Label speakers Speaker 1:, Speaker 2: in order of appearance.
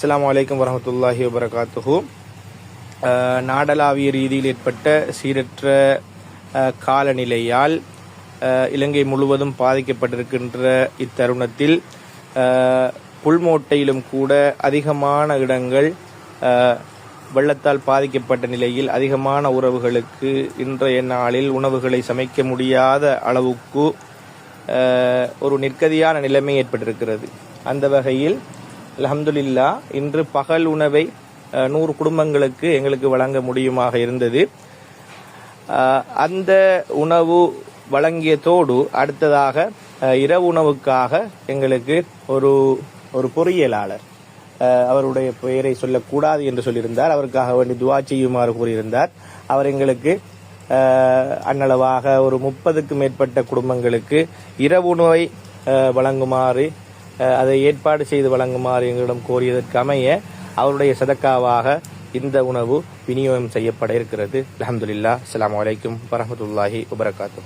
Speaker 1: அஸ்லாம் அலைக்கும் வரமத்துல்லாஹி வபரகாத்துஹு. நாடளாவிய ரீதியில் ஏற்பட்ட சீரற்ற காலநிலையால் இலங்கை முழுவதும் பாதிக்கப்பட்டிருக்கின்ற இத்தருணத்தில் புல்மோட்டையிலும் கூட அதிகமான இடங்கள் வெள்ளத்தால் பாதிக்கப்பட்ட நிலையில் அதிகமான உறவுகளுக்கு இன்றைய நாளில் உணவுகளை சமைக்க முடியாத அளவுக்கு ஒரு நிற்கதியான நிலைமை ஏற்பட்டிருக்கிறது. அந்த வகையில் அலமதுல்லா இன்று பகல் உணவை நூறு குடும்பங்களுக்கு எங்களுக்கு வழங்க முடியுமாக இருந்தது. அந்த உணவு வழங்கியதோடு அடுத்ததாக இரவு உணவுக்காக எங்களுக்கு ஒரு ஒரு பொறியியலாளர் அவருடைய பெயரை சொல்லக்கூடாது என்று சொல்லியிருந்தார். அவருக்காக வேண்டி துவா செய்யுமாறு கூறியிருந்தார். அவர் எங்களுக்கு அன்னளவாக ஒரு முப்பதுக்கு மேற்பட்ட குடும்பங்களுக்கு இரவு உணவை வழங்குமாறு அதை ஏற்பாடு செய்து வழங்குமாறு எங்களிடம் கோரியதற்கமைய அவருடைய சதக்காவாக இந்த உணவு விநியோகம் செய்யப்பட இருக்கிறது. அலமதுல்லா அலாம் வலைக்கும் வரமத்துல்லாஹி வபரகாத்தூ